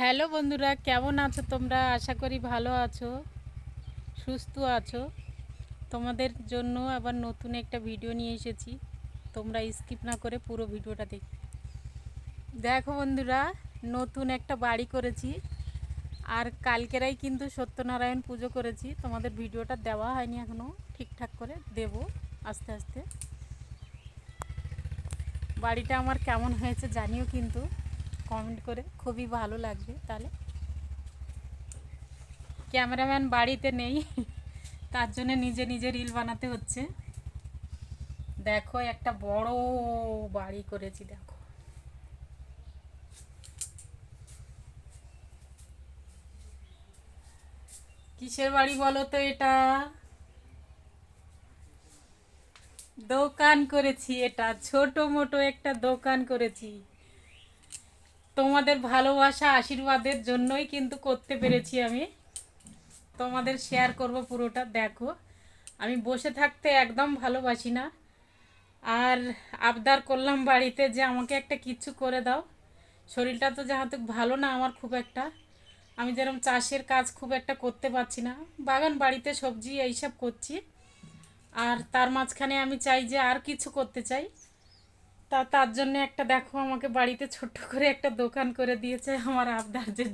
Hello বন্ধুরা, কেমন আছো তোমরা? আশা করি ভালো আছো, সুস্থ আছো। তোমাদের জন্য আবার নতুন একটা ভিডিও নিয়ে এসেছি। তোমরা স্কিপ না করে পুরো ভিডিওটা দেখ, দেখো বন্ধুরা, নতুন একটা বাড়ি করেছি। আর কালকেরাই কিন্তু সত্যনারায়ণ পুজো করেছি। তোমাদের ভিডিওটা দেওয়া হয়নি এখনও ঠিকঠাক করে দেব আস্তে আস্তে। বাড়িটা আমার কেমন হয়েছে জানিও কিন্তু। কমেন্ট করে, খুবই ভালো লাগবে তাহলে। ক্যামেরাম্যান বাড়িতে নেই, তার জন্য নিজে নিজে রিল বানাতে হচ্ছে। দেখো, একটা বড় বাড়ি করেছি, দেখো। কিসের বাড়ি বলো তো এটা? দোকান করেছি এটা, ছোট মোটো একটা দোকান করেছি। তোমাদের ভালোবাসা আশীর্বাদের জন্যই কিন্তু করতে পেরেছি আমি। তোমাদের শেয়ার করব পুরোটা, দেখো। আমি বসে থাকতে একদম ভালোবাসি না। আর আবদার করলাম বাড়িতে যে আমাকে একটা কিচ্ছু করে দাও। শরীরটা তো যেহেতু ভালো না আমার খুব একটা। আমি যেরকম চাষের কাজ খুব একটা করতে পারছি না। বাগান, বাড়িতে সবজি এইসব করছি। আর তার মাঝখানে আমি চাই যে আর কিছু করতে চাই। তা তার জন্য একটা দেখো, আমাকে বাড়িতে ছোট্ট করে একটা দোকান করে দিয়েছে আমার আবদার যে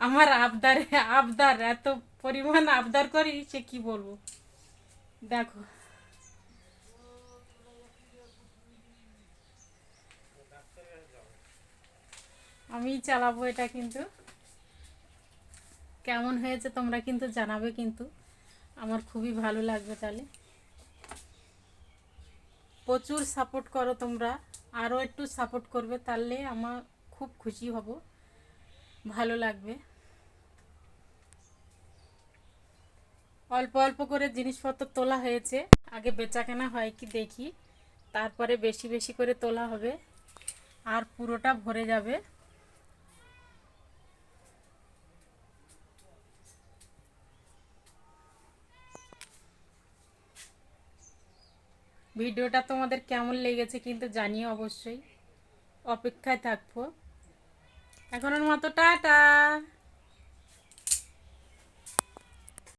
আমার আবদারে, আবদার, এত পরিমাণ আবদার করি সে কি বলব? দেখো। আমি চালাবো এটা কিন্তু। কেমন হয়েছে তোমরা কিন্তু জানাবে কিন্তু। আমার খুবই ভালো লাগবে তাহলে। প্রচুর সাপোর্ট করো তোমরা। আরও একটু সাপোর্ট করবে, তাহলে আমার খুব খুশি হব। ভালো লাগবে। অল্প অল্প করে জিনিসপত্র তোলা হয়েছে। আগে বেচাকেনা হয় কি দেখি। তারপরে বেশি বেশি করে তোলা হবে। আর পুরোটা ভরে যাবে। ভিডিওটা তোমাদের কেমন লেগেছে কিন্তু জানিও অবশ্যই। অপেক্ষায় থাকব। এখনের মতো টাটা।